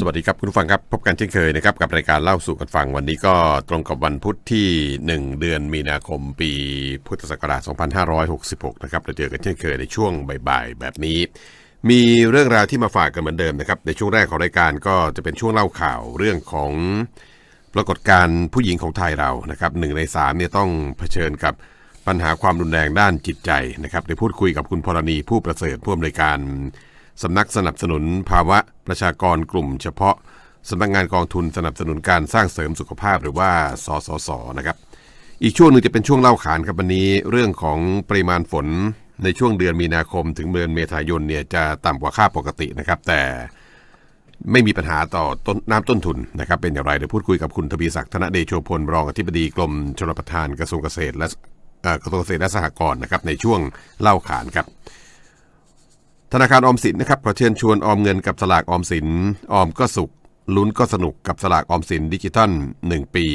สวัสดีครับคุณผู้ฟังครับ พบกันเช่นเคยนะครับกับรายการเล่าสู่กันฟังวันนี้ก็ตรงกับวันพุธที่ 1 เดือนมีนาคมปีพุทธศักราช 2566 นะครับเราเจอกันเช่นเคยในช่วงบ่ายๆแบบนี้ มีเรื่องราวที่มาฝากกันเหมือนเดิมนะครับในช่วงแรกของรายการก็จะเป็นช่วงเล่าข่าวเรื่องของปรากฏการณ์ผู้หญิงของไทยเรานะครับหนึ่งในสามเนี่ยต้องเผชิญกับปัญหาความรุนแรงด้านจิตใจนะครับได้พูดคุยกับคุณพรณีผู้ประเสริฐผู้อำนวยการ สำนักสนับสนุนภาวะประชากรกลุ่มเฉพาะสำนักงานกองทุนสนับสนุนการสร้างเสริมสุขภาพหรือว่าสสสนะครับ อีกช่วงหนึ่งจะเป็นช่วงเล่าขานครับวันนี้เรื่องของปริมาณฝนในช่วงเดือนมีนาคมถึงเดือนเมษายนเนี่ยจะต่ำกว่าค่าปกตินะครับ แต่ไม่มีปัญหาต่อต้นน้ำต้นทุนนะครับ เป็นอย่างไรเดี๋ยวพูดคุยกับคุณทวีศักดิ์ธนเดโชพลรองอธิบดีกรมชลประทานกระทรวงเกษตรและกระทรวงเกษตรและสหกรณ์นะครับในช่วงเล่าขานครับ ธนาคารออมสินนะครับขอเชิญชวนออมเงินกับสลากออมสิน ออมก็สุข ลุ้นก็สนุกกับสลากออมสินดิจิทัล1 ปี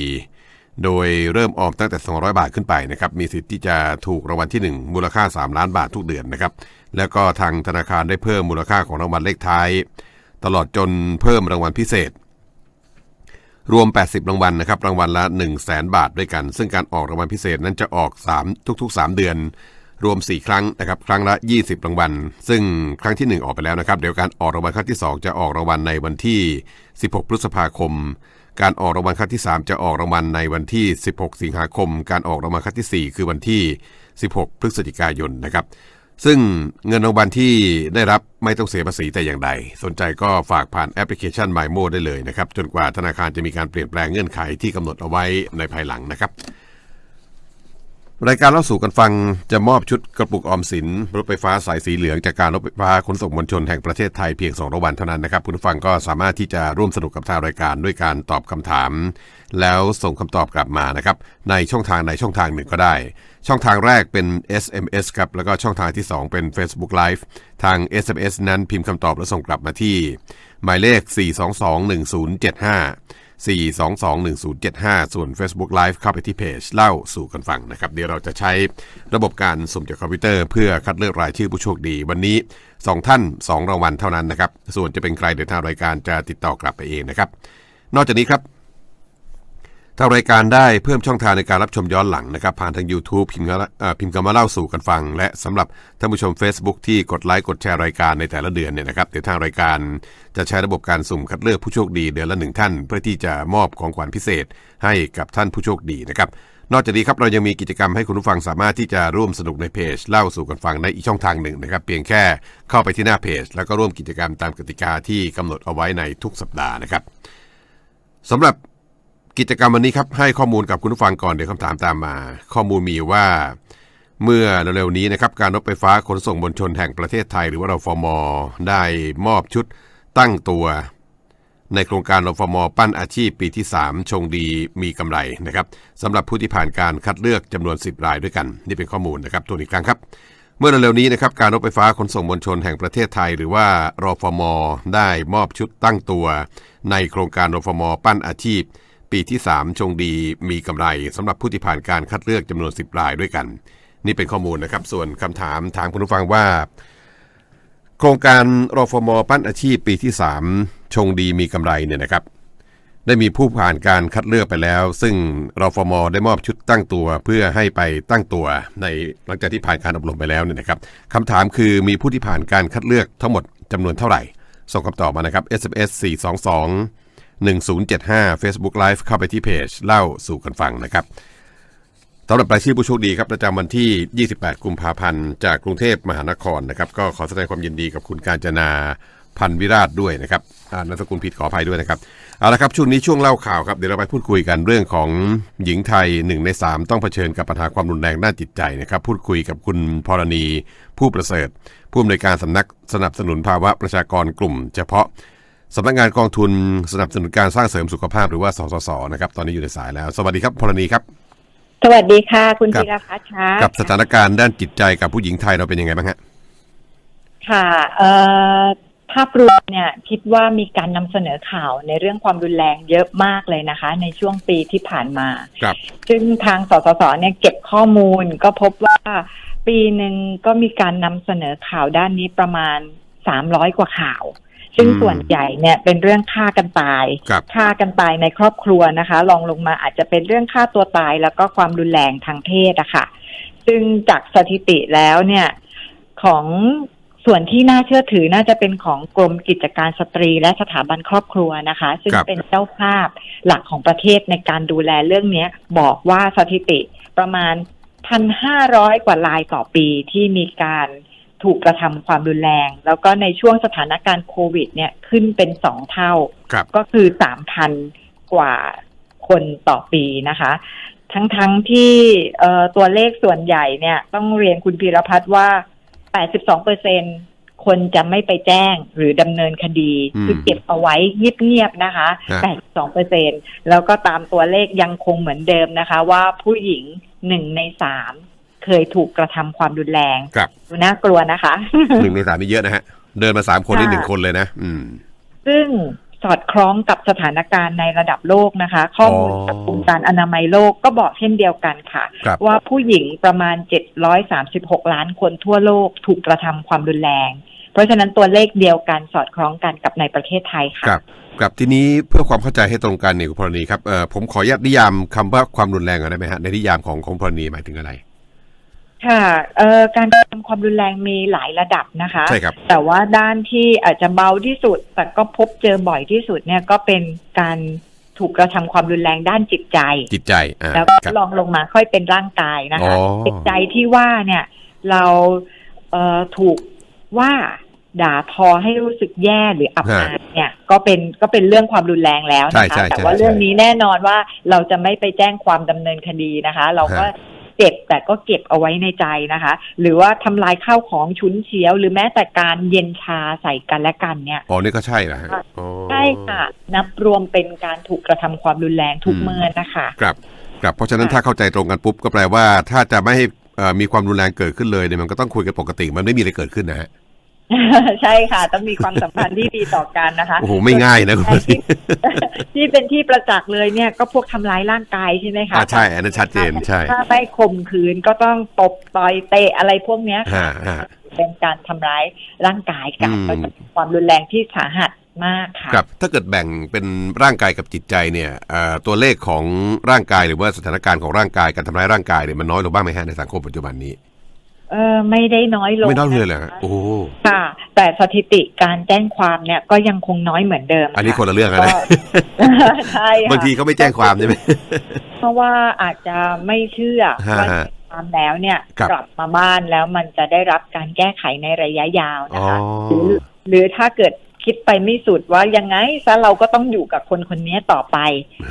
โดยเริ่มออมตั้งแต่ 200 บาทขึ้นไปนะครับ มีสิทธิ์ที่จะถูกรางวัลที่ 1 มูลค่า 3 ล้านบาททุกเดือนนะครับ แล้วก็ทางธนาคารได้เพิ่มมูลค่าของรางวัลเลขท้าย ตลอดจนเพิ่มรางวัลพิเศษ รวม 80 รางวัลนะครับ รางวัลละ 1 0 0 0 0แบาทด้วยกัน ซึ่งการออกรางวัลพิเศษนั้นจะออก 3 ทุก ๆ 3 เดือน รวม 4 ครั้งนะครับครั้งละ 20 รางวัล ซึ่งครั้งที่ 1 ออกไปแล้วนะครับ เดี๋ยวการออกรางวัลครั้งที่ 2 จะออกรางวัลในวันที่ 16 พฤษภาคม การออกรางวัลครั้งที่ 3 จะออกรางวัลในวันที่ 16 สิงหาคม การออกรางวัลครั้งที่ 4 คือวันที่ 16 พฤศจิกายนนะครับซึ่งเงินรางวัลที่ได้รับไม่ต้องเสียภาษีแต่อย่างใด สนใจก็ฝากผ่านแอปพลิเคชัน m y m o ได้เลยนะครับ จนกว่าธนาคารจะมีการเปลี่ยนแปลงเงื่อนไขที่กำหนดเอาไว้ในภายหลังนะครับ รายการเล่าสู่กันฟังจะมอบชุดกระปุกออมสินรถไฟฟ้าสายสีเหลืองจากการรถไฟฟ้าขนส่งมวลชนแห่งประเทศไทยเพียง2รางวัลเท่านั้นนะครับคุณผู้ฟังก็สามารถที่จะร่วมสนุกกับทางรายการด้วยการตอบคำถาม แล้วส่งคำตอบกลับมานะครับในช่องทางในช่องทางหนึ่งก็ได้ ช่องทางแรกเป็น SMS ครับแล้วก็ช่องทางที่ 2 เป็น Facebook Live ทาง SMS นั้นพิมพ์คำตอบแล้วส่งกลับมาที่ หมายเลข 4221075 4221075 ส่วน Facebook Live เข้าไปที่เพจเล่าสู่กันฟังนะครับ เดี๋ยวเราจะใช้ระบบการสุ่มจากคอมพิวเตอร์เพื่อคัดเลือกรายชื่อผู้โชคดี วันนี้ 2 ท่าน 2 รางวัลเท่านั้นนะครับ ส่วนจะเป็นใครเดี๋ยวทางรายการจะติดต่อกลับไปเองนะครับ นอกจากนี้ครับ ทางรายการได้เพิ่มช่องทางในการรับชมย้อนหลังนะครับ ผ่านทาง YouTube พิมพ์คำว่าเอ่อพิมพ์คำว่าเล่าสู่กันฟัง และสำหรับท่านผู้ชม Facebook ที่กดไลค์กดแชร์รายการในแต่ละเดือนเนี่ยนะครับเดี๋ยวทางรายการจะใช้ระบบการสุ่มคัดเลือกผู้โชคดีเดือนละหนึ่งท่าน เพื่อที่จะมอบของขวัญพิเศษให้กับท่านผู้โชคดีนะครับนอกจากนี้ครับเรายังมีกิจกรรมให้คุณผู้ฟังสามารถที่จะร่วมสนุกในเพจเล่าสู่กันฟังในอีกช่องทางหนึ่งนะครับ เพียงแค่เข้าไปที่หน้าเพจ แล้วก็ร่วมกิจกรรมตามกติกาที่กำหนดเอาไว้ในทุกสัปดาห์นะครับสำหรับ กิจกรรมวันนี้ครับให้ข้อมูลกับคุณผู้ฟังก่อนเดี๋ยวคำถามตามมา ข้อมูลมีว่า เมื่อเร็วๆนี้นะครับการรถไฟฟ้าขนส่งมวลชนแห่งประเทศไทย หรือว่ารฟม ได้มอบชุดตั้งตัว ในโครงการรฟม ปั้นอาชีพปีที่ 3 ชงดีมีกำไรนะครับสำหรับผู้ที่ผ่านการคัดเลือกจำนวน 10 รายด้วยกัน นี่เป็นข้อมูลนะครับตัวอีกครั้งครับ เมื่อเร็วๆนี้นะครับการรถไฟฟ้าขนส่งมวลชนแห่งประเทศไทย หรือว่ารฟม ได้มอบชุดตั้งตัว ในโครงการรฟม ปั้นอาชีพ ปีที่ 3 ชงดีมีกำไรสำหรับผู้ที่ผ่านการคัดเลือกจำนวน 10 รายด้วยกัน นี่เป็นข้อมูลนะครับ ส่วนคำถามถามคุณผู้ฟังว่า โครงการรฟมปั้นอาชีพปีที่ 3 ชงดีมีกำไรเนี่ยนะครับ ได้มีผู้ผ่านการคัดเลือกไปแล้ว ซึ่งรฟมได้มอบชุดตั้งตัว เพื่อให้ไปตั้งตัวในหลังจากที่ผ่านการอบรมไปแล้วเนี่ยนะครับคำถามคือมีผู้ที่ผ่านการคัดเลือกทั้งหมดจำนวนเท่าไหร่ ส่งคำตอบมานะครับ SMS 422 1075 Facebook Live เข้าไปที่เพจเล่าสู่กันฟังนะครับสำหรับรายชื่อผู้โชคดีครับประจำวันที่ 28 กุมภาพันธ์จากกรุงเทพมหานครนะครับก็ขอแสดงความยินดีกับคุณการจนาพันวิราชด้วยนะครับอ่านามสกุลผิดขออภัยด้วยนะครับเอาละครับช่วงนี้ช่วงเล่าข่าวครับเดี๋ยวเราไปพูดคุยกันเรื่องของหญิงไทยหนึ่งในสามต้องเผชิญกับปัญหาความรุนแรงด้านจิตใจนะครับพูดคุยกับคุณพรณีผู้ประเสริฐ ผู้อำนวยการสำนักสนับสนุนภาวะประชากรกลุ่ม เฉพาะ สำนักงานกองทุนสนับสนุนการสร้างเสริมสุขภาพหรือว่าสสสนะครับ ตอนนี้อยู่ในสายแล้ว สวัสดีครับพรณีครับ สวัสดีค่ะ คุณครับธีรพัฒน์ค่ะกับสถานการณ์ด้านจิตใจกับผู้หญิงไทยเราเป็นยังไงบ้างฮะค่ะเอ่อภาพรวมเนี่ยคิดว่ามีการนำเสนอข่าวในเรื่องความรุนแรงเยอะมากเลยนะคะ ในช่วงปีที่ผ่านมาครับซึ่งทางสสสเนี่ยเก็บข้อมูลก็พบว่าปีหนึ่งก็มีการนำเสนอข่าวด้านนี้ประมาณสามร้อยกว่าข่าว ซึ่งอืมส่วนใหญ่เนี่ยเป็นเรื่องฆ่ากันตายครับฆ่ากันตายในครอบครัวนะคะลองลงมาอาจจะเป็นเรื่องฆ่าตัวตายแล้วก็ความรุนแรงทางเพศอะค่ะ ซึ่งจากสถิติแล้วเนี่ยของส่วนที่น่าเชื่อถือน่าจะเป็นของกรมกิจการสตรีและสถาบันครอบครัวนะคะ ซึ่งครับเป็นเจ้าภาพหลักของประเทศในการดูแลเรื่องเนี้ยบอกว่าสถิติประมาณพันห้าร้อยกว่ารายต่อปีที่มีการ ถูกกระทำความรุนแรง แล้วก็ในช่วงสถานการณ์โควิด เนี่ยขึ้นเป็นสองเท่าครับก็คือสามพันกว่าคนต่อปีนะคะ ทั้งๆทที่เอ่อตัวเลขส่วนใหญ่เนี่ย ต้องเรียนคุณพีรพัฒน์ว่า 82เปอร์เซ็นคนจะไม่ไปแจ้งหรือดำเนินคดีอืมคือเก็บเอาไว้เงียบๆนะคะฮะ82เปอร์เซ็นแล้วก็ตามตัวเลขยังคงเหมือนเดิมนะคะ ว่าผู้หญิงหนึ่งในสาม เคยถูกกระทำความรุนแรงครับดูน่ากลัวนะคะหนึ่งในสามนี่เยอะนะฮะ เดินมาสามคนนี่ค่ะหนึ่งคนเลยนะ อืม ซึ่งสอดคล้องกับสถานการณ์ในระดับโลกนะคะ ข้อมูลอ๋อจากองค์การอนามัยโลกก็บอกเช่นเดียวกันค่ะครับว่าผู้หญิงประมาณ 736 ล้านคนทั่วโลกถูกกระทำความรุนแรง เพราะฉะนั้นตัวเลขเดียวกันสอดคล้องกันกับในประเทศไทยค่ะ ครับครับทีนี้เพื่อความเข้าใจให้ตรงกันเนี่ยคุณพรณีครับเอ่อผมขออนุญาตนิยามคำว่าความรุนแรงก่อนได้ไหมฮะในนิยามของของพรณีหมายถึงอะไร ค่ะเอ่อการกระทำความรุนแรงมีหลายระดับนะคะใช่ครับแต่ว่าด้านที่อาจจะเบาที่สุด แต่ก็พบเจอบ่อยที่สุดเนี่ยก็เป็นการถูกกระทำความรุนแรงด้านจิตใจ จิตใจอ่าแล้วก็ครับลองลงมาค่อยเป็นร่างกายนะอ๋คะอจิตใจที่ว่าเนี่ยเราเอ่อถูกว่าด่าทอให้รู้สึกแย่หรืออับอายเนี่ย ก็เป็นก็เป็นเรื่องความรุนแรงแล้วใช่นะคะใช่แต่ใช่ว่าใช่เรื่องนี้แน่นอนว่าเราจะไม่ไปแจ้งความดำเนินคดีนะคะ เราก็ฮะ เจ็บแต่ก็เก็บเอาไว้ในใจนะคะ หรือว่าทำลายข้าวของฉุนเฉียว หรือแม้แต่การเย็นชาใส่กันและกันเนี่ยอ๋อนี่ก็ใช่นะฮะอ๋อใช่ค่ะ นับรวมเป็นการถูกกระทำความรุนแรงทุกอืมเมื่อนะคะครับครับเพราะฉะนั้นค่ะถ้าเข้าใจตรงกันปุ๊บก็แปลว่าถ้าจะไม่ให้เอ่อมีความรุนแรงเกิดขึ้นเลยเนี่ยมันก็ต้องคุยกันปกติมันไม่มีอะไรเกิดขึ้นนะฮะ ใช่ค่ะ ต้องมีความสัมพันธ์ที่ดีต่อกันนะคะโอ้โหไม่ง่ายนะคุณพรณีที่เป็นที่ประจักษ์เลยเนี่ยก็พวกทำร้ายร่างกายใช่ไหมคะอ่าใช่ อันนั้นชัดเจนใช่ถ้าไม่ข่มขืนก็ต้องตบต่อยเตะอะไรพวกเนี้ยค่ะฮะฮะเป็นการทำร้ายร่างกายกันอืมก็จะมีความรุนแรงที่สาหัสมากค่ะครับถ้าเกิดแบ่งเป็นร่างกายกับจิตใจเนี่ยเอ่อตัวเลขของร่างกายหรือว่าสถานการณ์ของร่างกายการทำร้ายร่างกายเนี่ยมันน้อยลงบ้างไหมฮะในสังคมปัจจุบันนี้ เออไม่ได้น้อยลงไม่น้อยเลยเหรอนะฮะคะโอ้โหค่ะ แต่สถิติการแจ้งความเนี่ยก็ยังคงน้อยเหมือนเดิม อันนี้ะคนละเรื่องกันนะก็ใช่ค่ะบางทีเขาไม่แจ้งความใช่ไหมเพราะว่าอาจจะไม่เชื่อฮะว่าแจ้งความแล้วเนี่ยครับกลับมาบ้านแล้วมันจะได้รับการแก้ไขในระยะยาวอ๋นะอคะหรือหรือถ้าเกิดคิดไปไม่สุดว่ายังไงซะเราก็ต้องอยู่กับคนคนนี้ต่อไป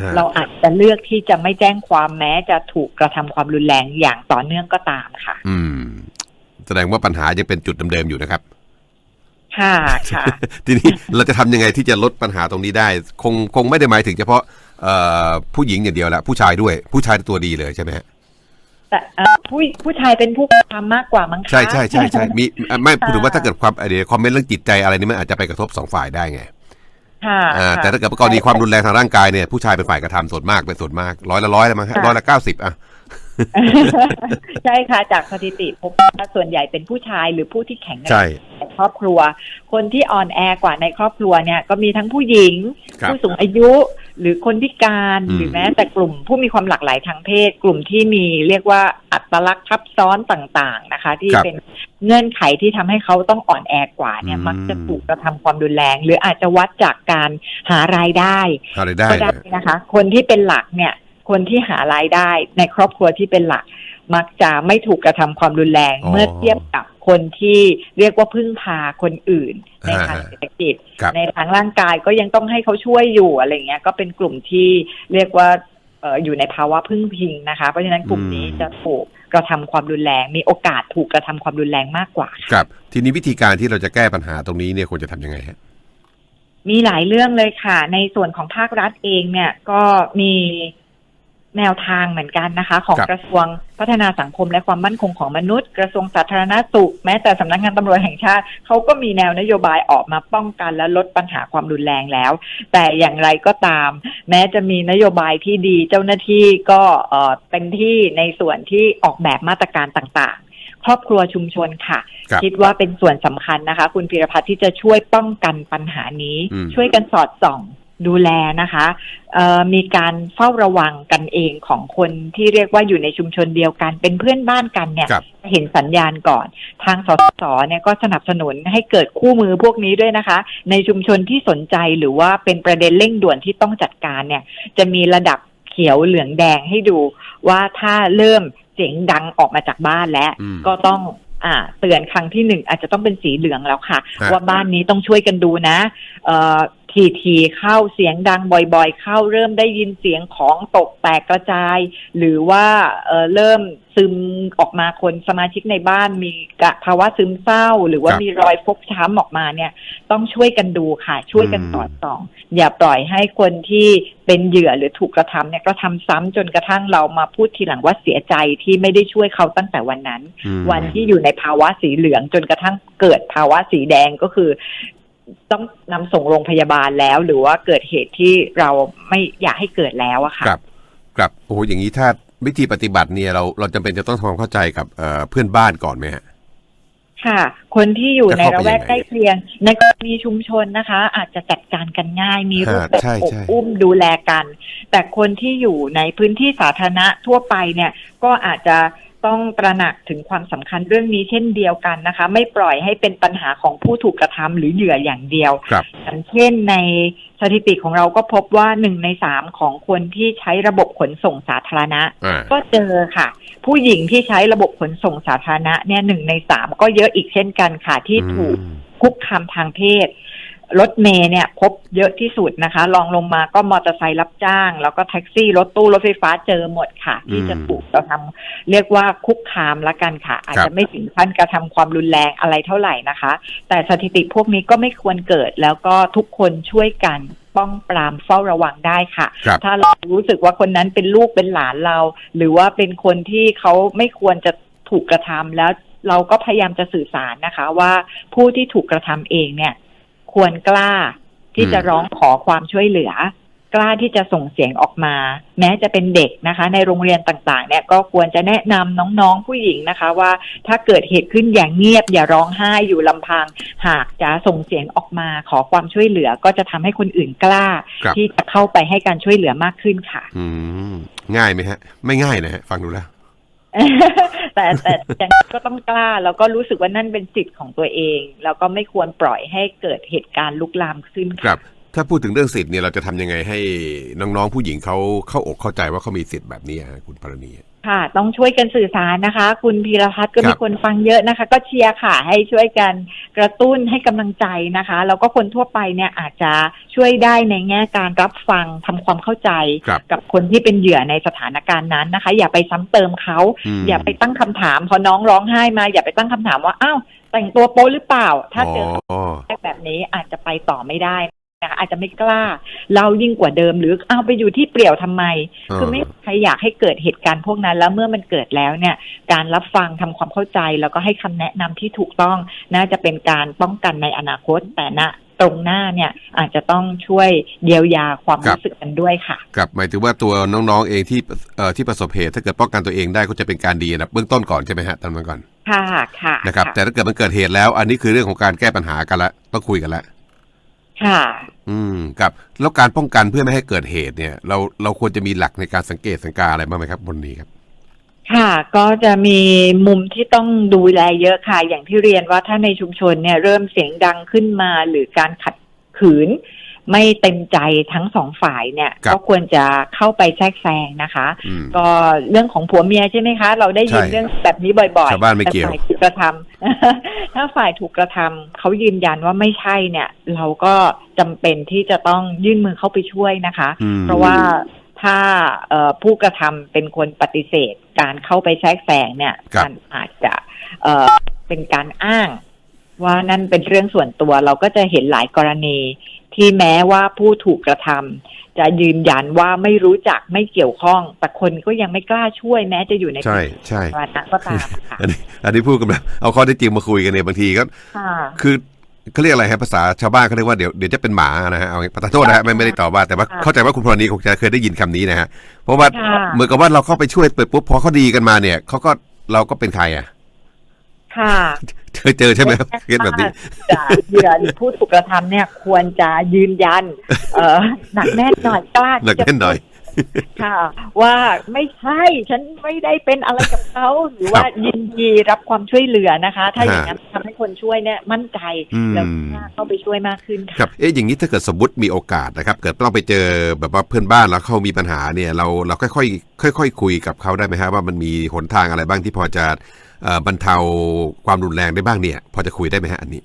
ฮะเราอาจจะเลือกที่จะไม่แจ้งความแม้จะถูกกระทำความรุนแรงอย่างต่อเนื่องก็ตามค่ะ อืม แสดงว่าปัญหายังเป็นจุดเดิมๆอยู่นะครับ ค่ะค่ะ ทีนี้เราจะทำยังไงที่จะลดปัญหาตรงนี้ได้ คงคงไม่ได้หมายถึงเฉพาะเอ่อผู้หญิงอย่างเดียวละผู้ชายด้วยผู้ชายตัวดีเลยใช่ไหมฮะแต่เอ่อผู้ผู้ชายเป็นผู้กระทำมากกว่ามั้งคะใช่ใช่ใช่ใช่มีอะไม่พูดถึงว่าค่ะถ้าเกิดความเดี๋ยวคอมเมนต์เรื่องจิตใจอะไรนี่มันอาจจะไปกระทบสองฝ่ายได้ไงค่ะอ่าค่ะแต่ถ้าเกิดกรณีความรุนแรงทางร่างกายเนี่ยผู้ชายเป็นฝ่ายกระทำส่วนมากเป็นส่วนมากร้อยละร้อยละมั้งฮะค่ะร้อยละเก้าสิบอะ ใช่ค่ะจากสถิติพบว่าส่วนใหญ่เป็นผู้ชายหรือผู้ที่แข็งแรงใช่ในครอบครัว คนที่อ่อนแอกว่าในครอบครัวเนี่ย ก็มีทั้งผู้หญิงครับผู้สูงอายุ หรือคนพิการอืมหรือแม้แต่กลุ่มผู้มีความหลากหลายทางเพศ กลุ่มที่มีเรียกว่าอัตลักษณ์ทับซ้อนต่างๆนะคะ ที่ครับเป็นเงื่อนไขที่ทำให้เขาต้องอ่อนแอกว่าเนี่ยอืมมักจะถูกกระทำความรุนแรง หรืออาจจะวัดจากการหารายได้อะไรได้ก็ได้นะนะคะ คนที่เป็นหลักเนี่ย คนที่หารายได้ในครอบครัวที่เป็นหลัก มักจะไม่ถูกกระทำความรุนแรงอ๋อเมื่อเทียบกับคนที่เรียกว่าพึ่งพาคนอื่น ในทางอ่าเศรษฐกิจครับในทางร่างกายก็ยังต้องให้เขาช่วยอยู่อะไรเงี้ยก็เป็นกลุ่มที่เรียกว่าเอออยู่ในภาวะพึ่งพิงนะคะ เพราะฉะนั้นกลุ่มนี้อืมจะถูกกระทำความรุนแรง มีโอกาสถูกกระทำความรุนแรงมากกว่าครับ ทีนี้วิธีการที่เราจะแก้ปัญหาตรงนี้เนี่ยควรจะทำยังไงฮะมีหลายเรื่องเลยค่ะ ในส่วนของภาครัฐเองเนี่ยก็มี แนวทางเหมือนกันนะคะ ของครับกระทรวงพัฒนาสังคมและความมั่นคงของมนุษย์ กระทรวงสาธารณสุข แม้แต่สำนักงานตำรวจแห่งชาติเขาก็มีแนวนโยบายออกมาป้องกันและลดปัญหาความรุนแรงแล้ว แต่อย่างไรก็ตาม แม้จะมีนโยบายที่ดีเจ้าหน้าที่ก็เอ่อเต็มที่ในส่วนที่ออกแบบมาตรการต่างๆครอบครัวชุมชนค่ะครับคิดว่าเป็นส่วนสำคัญนะคะ คุณพีรพัฒน์ที่จะช่วยป้องกันปัญหานี้อืมช่วยกันสอดส่อง ดูแลนะคะเอ่อมีการเฝ้าระวังกันเองของคนที่เรียกว่าอยู่ในชุมชนเดียวกัน เป็นเพื่อนบ้านกันเนี่ยครับเห็นสัญญาณก่อน ทางสสสเนี่ยก็สนับสนุนให้เกิดคู่มือพวกนี้ด้วยนะคะ ในชุมชนที่สนใจหรือว่าเป็นประเด็นเร่งด่วนที่ต้องจัดการเนี่ย จะมีระดับเขียวเหลืองแดงให้ดูว่าถ้าเริ่มเสียงดังออกมาจากบ้านแล้วอืมก็ต้องอ่าเตือนครั้งที่หนึ่งอาจจะต้องเป็นสีเหลืองแล้วค่ะฮะว่าบ้านนี้ต้องช่วยกันดูนะ เอ่อ ทีทีๆเข้าเสียงดังบ่อยๆ เข้าเริ่มได้ยินเสียงของตกแตกกระจาย หรือว่าเอ่อเริ่มซึมออกมาคนสมาชิกในบ้านมีกะภาวะซึมเศร้า หรือว่าครับมีรอยฟกช้ำออกมาเนี่ย ต้องช่วยกันดูค่ะ ช่วยกันอืมสอดส่อง อย่าปล่อยให้คนที่เป็นเหยื่อหรือถูกกระทำเนี่ยกระทำซ้ำจนกระทั่งเรามาพูดทีหลังว่าเสียใจที่ไม่ได้ช่วยเขาตั้งแต่วันนั้นอืมวันที่อยู่ในภาวะสีเหลืองจนกระทั่งเกิดภาวะสีแดงก็คือ ต้องนำส่งโรงพยาบาลแล้ว หรือว่าเกิดเหตุที่เราไม่อยากให้เกิดแล้วอะค่ะครับครับโอ้โหอย่างนี้ถ้าวิธีปฏิบัติเนี่ยเราเราจำเป็นจะต้องทำความเข้าใจกับเอ่อเพื่อนบ้านก่อนไหมฮะค่ะ คนที่อยู่จะในเข้าไประแวกยังไงใกล้เคียง ในกรณีชุมชนนะคะ อาจจะจัดการกันง่าย มีรูปแบบใช่อบใช่อุ้มดูแลกัน แต่คนที่อยู่ในพื้นที่สาธารณะทั่วไปเนี่ย ก็อาจจะ ต้องตระหนักถึงความสำคัญเรื่องนี้เช่นเดียวกันนะคะ ไม่ปล่อยให้เป็นปัญหาของผู้ถูกกระทำหรือเหยื่ออย่างเดียวครับอย่างเช่นในสถิติของเราก็พบว่าหนึ่งในสามของคนที่ใช้ระบบขนส่งสาธารณะอ่าก็เจอค่ะ ผู้หญิงที่ใช้ระบบขนส่งสาธารณะเนี่ยหนึ่งในสามก็เยอะอีกเช่นกันค่ะที่ถูกอืมคุกคามทางเพศ รถเมย์เนี่ยพบเยอะที่สุดนะคะลองลงมาก็มอเตอร์ไซค์รับจ้าง แล้วก็แท็กซี่รถตู้รถไฟฟ้าเจอหมดค่ะ ที่จะถูกเราทำเรียกว่าคุกคามละกันค่ะ อาจจะไม่ถึงขั้นกระทำความรุนแรงอะไรเท่าไหร่นะคะ แต่สถิติพวกนี้ก็ไม่ควรเกิด แล้วก็ทุกคนช่วยกันป้องปรามเฝ้าระวังได้ค่ะครับถ้าเรารู้สึกว่าคนนั้นเป็นลูกเป็นหลานเรา หรือว่าเป็นคนที่เขาไม่ควรจะถูกกระทำแล้วเราก็พยายามจะสื่อสารนะคะว่าผู้ที่ถูกกระทำเองเนี่ย ควรกล้าที่จะอืมร้องขอความช่วยเหลือ กล้าที่จะส่งเสียงออกมา แม้จะเป็นเด็กนะคะ ในโรงเรียนต่างๆ เนี่ยก็ควรจะแนะนำน้องๆผู้หญิงนะคะ ว่าถ้าเกิดเหตุขึ้นอย่างเงียบ อย่าร้องไห้อยู่ลำพัง หากจะส่งเสียงออกมาขอความช่วยเหลือ ก็จะทำให้คนอื่นกล้าครับที่จะเข้าไปให้การช่วยเหลือมากขึ้นค่ะ อืมง่ายไหมฮะ ไม่ง่ายนะฮะฟังดูแล้ว แต่แต่ยังก็ต้องกล้าแล้วก็รู้สึกว่านั่นเป็นสิทธิ์ของตัวเอง แล้วก็ไม่ควรปล่อยให้เกิดเหตุการณ์ลุกลามขึ้นครับ ถ้าพูดถึงเรื่องสิทธิ์เนี่ยเราจะทำยังไงให้น้องๆผู้หญิงเขาเข้าอกเข้าใจว่าเขามีสิทธิ์แบบนี้คุณพรณี ค่ะ ต้องช่วยกันสื่อสารนะคะ คุณพีรพัฒน์ก็ครับมีคนฟังเยอะนะคะ ก็เชียร์ค่ะ ให้ช่วยกันกระตุ้นให้กำลังใจนะคะ แล้วก็คนทั่วไปเนี่ยอาจจะช่วยได้ในแง่การรับฟังทำความเข้าใจครับกับคนที่เป็นเหยื่อในสถานการณ์นั้นนะคะ อย่าไปซ้ำเติมเขามอย่าไปตั้งคำถาม พอน้องร้องไห้มา อย่าไปตั้งคำถามว่าอ้าวแต่งตัวโป๊หรือเปล่า ถ้าเจออ๋อแบบนี้อาจจะไปต่อไม่ได้ นะคะอาจจะไม่กล้าเล่ายิ่งกว่าเดิม หรือเอาไปอยู่ที่เปลี่ยวทำไม คือไม่มีใครอยากให้เกิดเหตุการณ์พวกนั้น แล้วเมื่อมันเกิดแล้วเนี่ย การรับฟังทำความเข้าใจ แล้วก็ให้คำแนะนำที่ถูกต้อง น่าจะเป็นการป้องกันในอนาคตแต่ณตรงหน้าเนี่ยอาจจะต้องช่วยเยียวยาความครับรู้สึกกันด้วยค่ะกับหมายถึงว่าตัวน้องๆเองที่เอ่อที่ประสบเหตุถ้าเกิดป้องกันตัวเองได้ก็จะเป็นการดีนะเบื้องต้นก่อนใช่ไหมฮะตามนั้นก่อนค่ะค่ะนะครับค่ะแต่ถ้าเกิดมันเกิดเหตุแล้ว อันนี้คือเรื่องของการแก้ปัญหากันละต้องคุยกันละ ค่ะ อืมกับแล้วการป้องกันเพื่อไม่ให้เกิดเหตุเนี่ย เราเราควรจะมีหลักในการสังเกตสังกาอะไรบ้างไหมครับบนนี้ครับ ค่ะ ก็จะมีมุมที่ต้องดูแลเยอะค่ะ อย่างที่เรียนว่าถ้าในชุมชนเนี่ย เริ่มเสียงดังขึ้นมาหรือการขัดขืน ไม่เต็มใจทั้งสองฝ่ายเนี่ยครับก็ควรจะเข้าไปแทรกแซงนะคะอืมก็เรื่องของผัวเมียใช่ไหมคะ เราได้ยินใช่เรื่องแบบนี้บ่อยๆชาวบ้านไม่เกี่ยวแต่ฝ่ายถูกกระทำถ้าฝ่ายถูกกระทำเขายืนยันว่าไม่ใช่เนี่ย เราก็จำเป็นที่จะต้องยื่นมือเข้าไปช่วยนะคะอืมเพราะว่าถ้าเอ่อผู้กระทำเป็นคนปฏิเสธ การเข้าไปแทรกแซงเนี่ยครับมันอาจจะเอ่อเป็นการอ้างว่านั่นเป็นเรื่องส่วนตัวเราก็จะเห็นหลายกรณี ที่แม้ว่าผู้ถูกกระทำจะยืนยันว่าไม่รู้จักไม่เกี่ยวข้อง แต่คนก็ยังไม่กล้าช่วยแม้จะอยู่ในใช่ใช่สาธารณะก็ตามค่ะอันนี้อันนี้พูดกันแบบเอาข้อเท็จจริงมาคุยกันเนี่ยบางทีก็ค่ะคือเขาเรียกอะไรฮะภาษาชาวบ้านเขาเรียกว่าเดี๋ยวเดี๋ยวจะเป็นหมานะฮะเอาขอโทษนะฮะไม่ไม่ได้ตอบว่าแต่ว่าค่ะเข้าใจว่าคุณพรณีคงจะเคยได้ยินคำนี้นะฮะเพราะว่าค่ะเหมือนกับว่าเราเข้าไปช่วยเปิดปุ๊บพอเขาดีกันมาเนี่ยเขาก็เราก็เป็นใครอะ ค่ะเคยเจอใช่ไหมครับเคสแบบนี้จะเหยื่อหรือผู้ถูกกระทำเนี่ย ควรจะยืนยัน เออหนักแน่นหน่อยกล้าหนักที่จะแน่นหน่อย ค่ะ ว่าไม่ใช่ฉันไม่ได้เป็นอะไรกับเขาหรือว่ายินดีรับความช่วยเหลือนะคะ ถ้าอย่างนั้นทำให้คนช่วยเนี่ยมั่นใจอืมแล้วกล้าเข้าไปช่วยมากขึ้นครัค่ะบเอ๊ะอย่างนี้ถ้าเกิดสมมติมีโอกาสนะครับ เกิดต้องไปเจอแบบว่าเพื่อนบ้านแล้วเขามีปัญหาเนี่ย เราเราค่อยๆค่อยๆคุยกับเขาได้ไหมครับว่ามันมีหนทางอะไรบ้างที่พอจะเอ่อบรรเทาความรุนแรงได้บ้างเนี่ย พอจะคุยได้ไหมฮะอันนี้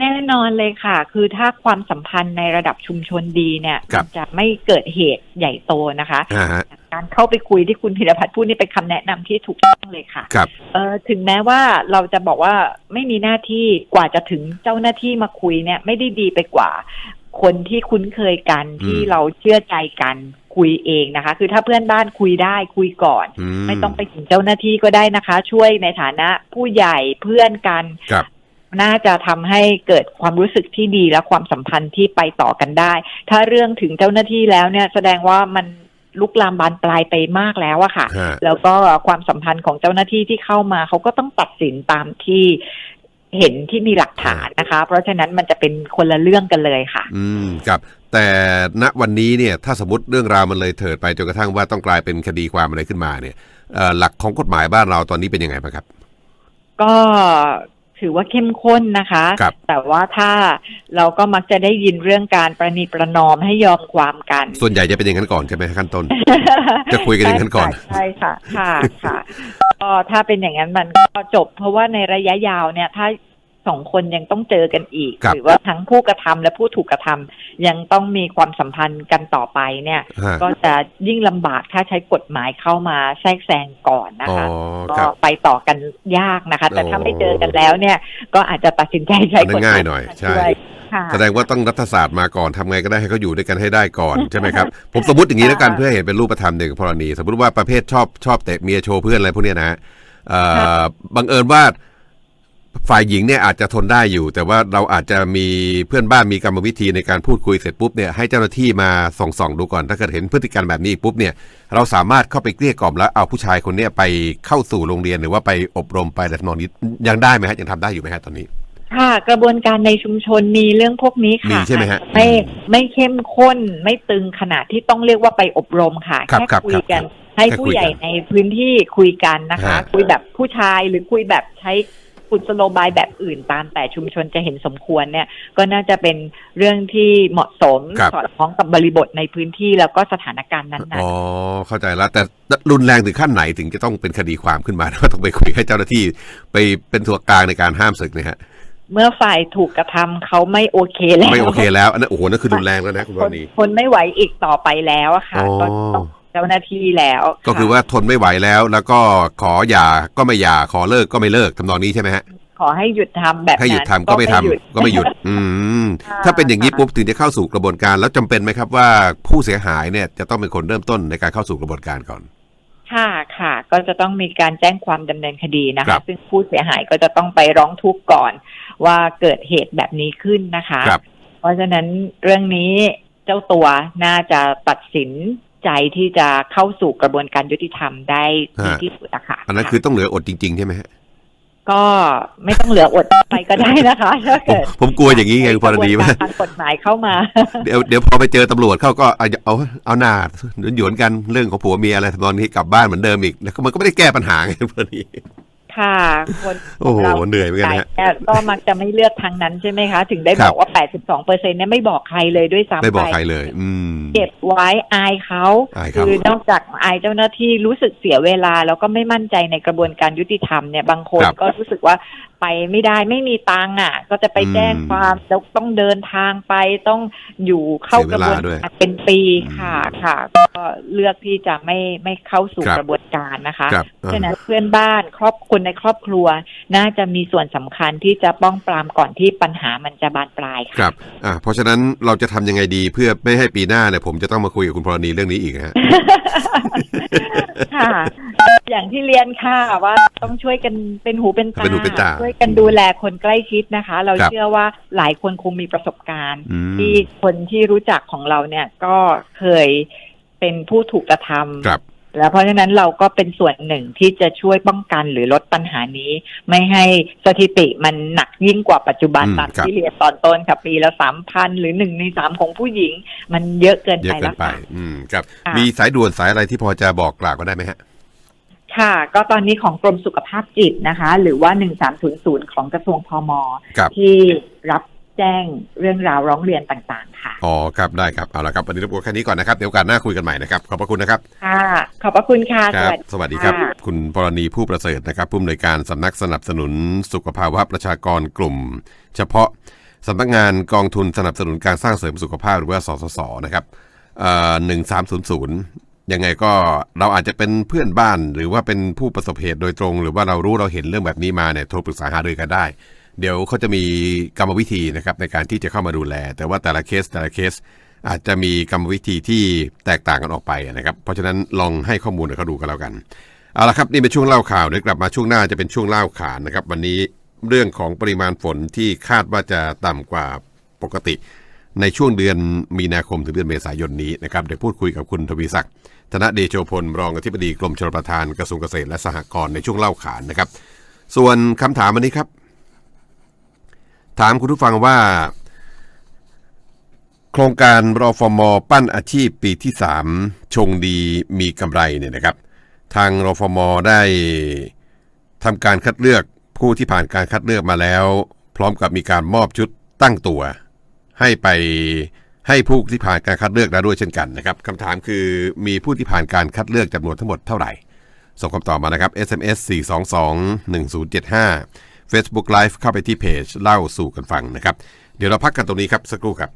แน่นอนเลยค่ะ คือถ้าความสัมพันธ์ในระดับชุมชนดีเนี่ยครับมันจะไม่เกิดเหตุใหญ่โตนะคะอ่าฮะการเข้าไปคุยที่คุณพิรพัฒน์พูดนี่เป็นคำแนะนำที่ถูกต้องเลยค่ะครับเออถึงแม้ว่าเราจะบอกว่าไม่มีหน้าที่กว่าจะถึงเจ้าหน้าที่มาคุยเนี่ยไม่ได้ดีไปกว่า คนที่คุ้นเคยกันอืมที่เราเชื่อใจกันคุยเองนะคะ คือถ้าเพื่อนบ้านคุยได้คุยก่อนอืไม่ต้องไปถึงเจ้าหน้าที่ก็ได้นะคะ ช่วยในฐานะผู้ใหญ่เพื่อนกันครับ น่าจะทำให้เกิดความรู้สึกที่ดีและความสัมพันธ์ที่ไปต่อกันได้ ถ้าเรื่องถึงเจ้าหน้าที่แล้วเนี่ยแสดงว่ามันลุกลามบานปลายไปมากแล้วอะค่ะฮะแล้วก็ความสัมพันธ์ของเจ้าหน้าที่ที่เข้ามาเขาก็ต้องตัดสินตามที่เห็นที่มีหลักฐานนะคะ เพราะฉะนั้นมันจะเป็นคนละเรื่องกันเลยค่ะ อืมครับแต่ณวันนี้เนี่ยถ้าสมมติเรื่องราวมันเลยเถิดไปจนกระทั่งว่าต้องกลายเป็นคดีความอะไรขึ้นมาเนี่ยเอ่อหลักของกฎหมายบ้านเราตอนนี้เป็นยังไงบ้างครับ ก็ ถือว่าเข้มข้นนะคะครับแต่ว่าถ้าเราก็มักจะได้ยินเรื่องการประนีประนอมให้ยอมความกัน ส่วนใหญ่จะเป็นอย่างนั้นก่อนใช่ไหมขั้นต้น จะคุยกันอย่างนั้นก่อน ใช่ค่ะ ค่ะ ค่ะก็ถ้าเป็นอย่างนั้นมันก็จบ เพราะว่าในระยะยาวเนี่ย ถ้า สองคนยังต้องเจอกันอีกครับหรือว่าทั้งผู้กระทำและผู้ถูกกระทำยังต้องมีความสัมพันธ์กันต่อไปเนี่ยฮะก็จะยิ่งลำบากถ้าใช้กฎหมายเข้ามาแทรกแซงก่อนนะอ๋อคะคก็รับไปต่อกันยากนะคะ แต่ถ้าโอ้ไม่เจอกันแล้วเนี่ย ก็อาจจะตัดสินใจใช้กฎหมายง่ายหน่อยใช่วยค่ะแสดงว่าต้องรัฐศาสตร์มาก่อนทำไงก็ได้ให้เขาอยู่ด้วยกันให้ได้ก่อนใช่ไหมครับ ผมสมมติอย่างนี้แล้วกันค่ะเพื่อให้เห็นเป็นรูปธรรมหนึ่งกรณี สมมติว่าประเภทชอบชอบเตะเมียโชว์เพื่อนอะไรพวกเนี้ยนะฮะเอ่อบังเอิญว่า ฝ่ายหญิงเนี่ยอาจจะทนได้อยู่ แต่ว่าเราอาจจะมีเพื่อนบ้านมีกรรมวิธีในการพูดคุยเสร็จปุ๊บเนี่ยให้เจ้าหน้าที่มาส่องส่องๆดูก่อน ถ้าเกิดเห็นพฤติกรรมแบบนี้อีกปุ๊บเนี่ยเราสามารถเข้าไปเกลี้ยกล่อมแล้วเอาผู้ชายคนเนี้ยไปเข้าสู่โรงเรียนหรือว่าไปอบรมไปอะไรทำนองนี้ยังได้ไหมฮะยังทำได้อยู่ไหมฮะตอนนี้ค่ะกระบวนการในชุมชนมีเรื่องพวกนี้มีค่ะใช่ไหมฮะไม่ไม่เข้มข้นไม่ตึงขนาดที่ต้องเรียกว่าไปอบรมค่ะครับแค่ครับคุยกันครับให้แค่ผู้คุยใหญ่กันในพื้นที่คุยกันนะคะฮะคุยแบบผู้ชายหรือคุยแบบใช้ กุศโลบายแบบอื่นตามแต่ชุมชนจะเห็นสมควรเนี่ย ก็น่าจะเป็นเรื่องที่เหมาะสมครับสอดคล้องกับบริบทในพื้นที่แล้วก็สถานการณ์นั้นอ๋อเข้าใจแล้วแต่รุนแรงถึงขั้นไหนถึงจะต้องเป็นคดีความขึ้นมาว่าต้องไปคุยให้เจ้าหน้าที่ ไปเป็นตัวกลางในการห้ามศึกเนี่ยฮะๆเมื่อฝ่ายถูกกระทำเขาไม่โอเคแล้วไม่โอเคแล้วอันนั้นโอ้โหนั่นคือรุนแรงแล้วนะคุณทรนณีทนไม่ไหวอีกต่อไปแล้วอะค่ะอ๋อก็ต้องเจ้าหน้าที่แล้ว ก็คือว่าทนไม่ไหวแล้ว แล้วก็ขอหย่าก็ไม่หย่าขอเลิกก็ไม่เลิกทำนองนี้ใช่ไหมฮะขอให้หยุดทำแบบนั้นให้หยุดทำก็ไม่ทำก็ไม่หยุด อืมค่ะถ้าเป็นอย่างนี้ปุ๊บถึงจะเข้าสู่กระบวนการ แล้วจำเป็นไหมครับว่าผู้เสียหายเนี่ยจะต้องเป็นคนเริ่มต้นในการเข้าสู่กระบวนการก่อนค่ะค่ะ ก็จะต้องมีการแจ้งความดำเนินคดีนะครัคะบซึ่งผู้เสียหายก็จะต้องไปร้องทุกข์ก่อน ว่าเกิดเหตุแบบนี้ขึ้นนะคะครับเพราะฉะนั้นเรื่องนี้เจ้าตัวน่าจะตัดสิน ใจที่จะเข้าสู่กระบวนการยุติธรรมได้ดีที่สุดอะค่ะอันนั้นคือต้องเหลืออดจริง ๆ ใช่ไหมฮะก็ไม่ต้องเหลืออดไปก็ได้นะคะถ้าผมเกิดผมกลัวอย่างนี้ไงคุณพรณีกระบวว่านการทางกฎหมายเข้ามา เดี๋ยวเดี๋ยวพอไปเจอตำรวจเขาก็เอาเอาเอาหน้าหยวนๆกันเรื่องของผัวเมียอะไรทำนองนี้กลับบ้านเหมือนเดิมอีกแล้วมันก็ไม่ได้แก้ปัญหาไงพอดี ค่ะ คนโอ้โหเราเหนื่อยเหมือนกันนะฮะเนี่ยก็มักจะไม่เลือกทางนั้นใช่ไหมคะ ถึงได้ครับบอกว่า 82เปอร์เซ็นต์เนี่ยไม่บอกใครเลยด้วยซ้ำไม่บอกปใครเลย อืมเก็บไว้อายเขาอายเขาคือนอกจากอายเจ้าหน้าที่รู้สึกเสียเวลา แล้วก็ไม่มั่นใจในกระบวนการยุติธรรมเนี่ยบางคนครับก็รู้สึกว่า ไปไม่ได้ไม่มีตังค์อะ ก็จะไปแจ้งอืมความแล้วต้องเดินทางไปต้องอยู่เข้ากระบวนเสียเวลาด้วยการเป็นปีอืมค่ะค่ะ ก็เลือกที่จะไม่ไม่เข้าสู่ครับกระบวนการนะคะครับเพราะฉะนั้นเพื่อนบ้านครอบคนในครอบครัว น่าจะมีส่วนสำคัญที่จะป้องปรามก่อนที่ปัญหามันจะบานปลายคค่ะรับอ่าเพราะฉะนั้นเราจะทำยังไงดีเพื่อไม่ให้ปีหน้าเนี่ยผมจะต้องมาคุยกับคุณพรณีเรื่องนี้อีกนะฮะค่ะ อย่างที่เรียนค่ะว่าต้องช่วยกันเป็นหูเป็นตาเป็นหูเป็นตาช่วยกันดูแลคนใกล้ชิดนะคะ เราครับเชื่อว่าหลายคนคงมีประสบการณ์อืมที่คนที่รู้จักของเราเนี่ยก็เคยเป็นผู้ถูกกระทำครับแล้วเพราะฉะนั้นเราก็เป็นส่วนหนึ่งที่จะช่วยป้องกันหรือลดปัญหานี้ ไม่ให้สถิติมันหนักยิ่งกว่าปัจจุบันอืมตามครับที่เรียนตอนต้นค่ะปีละสามพันหรือหนึ่งในสามของผู้หญิง มันเยอะเกินเยไปอะเกิแล้วนไปค่ะอืมครับค่ะมีสายด่วนสายอะไรที่พอจะบอกกล่าวก็ได้ไหมฮะ ค่ะ ก็ตอนนี้ของกรมสุขภาพจิตนะคะ หรือว่าหนึ่งสามศูนย์ศูนย์ของกระทรวงพมครับที่รับแจ้งเรื่องราวร้องเรียนต่างๆ ค่ะ อ๋อ ครับ ได้ครับ เอาละครับ วันนี้รบกวนแค่นี้ก่อนนะครับ เดี๋ยวโอกาสหน้าคุยกันใหม่นะครับ ขอบพระคุณนะครับ ค่ะ ขอบพระคุณค่ะครับสวัสดีครับค่ะคุณปรณีผู้ประเสริฐนะครับ ผู้อำนวยการสำนักสนับสนุนสุขภาวะประชากรกลุ่ม เฉพาะสำนักงานกองทุนสนับสนุนการสร้างเสริมสุขภาพหรือว่า สสส นะครับหนึ่งสามศูนย์ศูนย์ ยังไงก็เราอาจจะเป็นเพื่อนบ้านหรือว่าเป็นผู้ประสบเหตุโดยตรง หรือว่าเรารู้เราเห็นเรื่องแบบนี้มาเนี่ยโทรปรึกษาหารือกันได้ เดี๋ยวเขาจะมีกรรมวิธีนะครับในการที่จะเข้ามาดูแล แต่ว่าแต่ละเคสแต่ละเคสอาจจะมีกรรมวิธีที่แตกต่างกันออกไปนะครับ เพราะฉะนั้นลองให้ข้อมูลกับเขาดูกันแล้วกันเอาละครับนี่เป็นช่วงเล่าข่าวเดี๋ยวกลับมาช่วงหน้าจะเป็นช่วงเล่าขานนะครับ วันนี้เรื่องของปริมาณฝนที่คาดว่าจะต่ำกว่าปกติ ในช่วงเดือนมีนาคมถึงเดือนเมษายนนี้นะครับเดี๋ยวพูดคุยกับคุณทวีศักดิ์ ธนเดโชพลรองอธิบดีกรมชลประทานกระทรวงเกษตรและสหกรณ์ในช่วงเล่าขานนะครับ ส่วนคำถามวันนี้ครับ ถามคุณผู้ฟังว่า โครงการรอฟมอปั้นอาชีพปีที่ 3 ชงดีมีกำไรเนี่ยนะครับ ทางรอฟมอได้ทำการคัดเลือกผู้ที่ผ่านการคัดเลือกมาแล้ว พร้อมกับมีการมอบชุดตั้งตัว ให้ไป ให้ผู้ที่ผ่านการคัดเลือกแล้วด้วยเช่นกันนะครับคำถามคือมีผู้ที่ผ่านการคัดเลือกจำนวนทั้งหมดเท่าไหร่ ส่งคำตอบมานะครับ SMS 422 1075 Facebook Live เข้าไปที่เพจเล่าสู่กันฟังนะครับ เดี๋ยวเราพักกันตรงนี้ครับสักครู่ครับ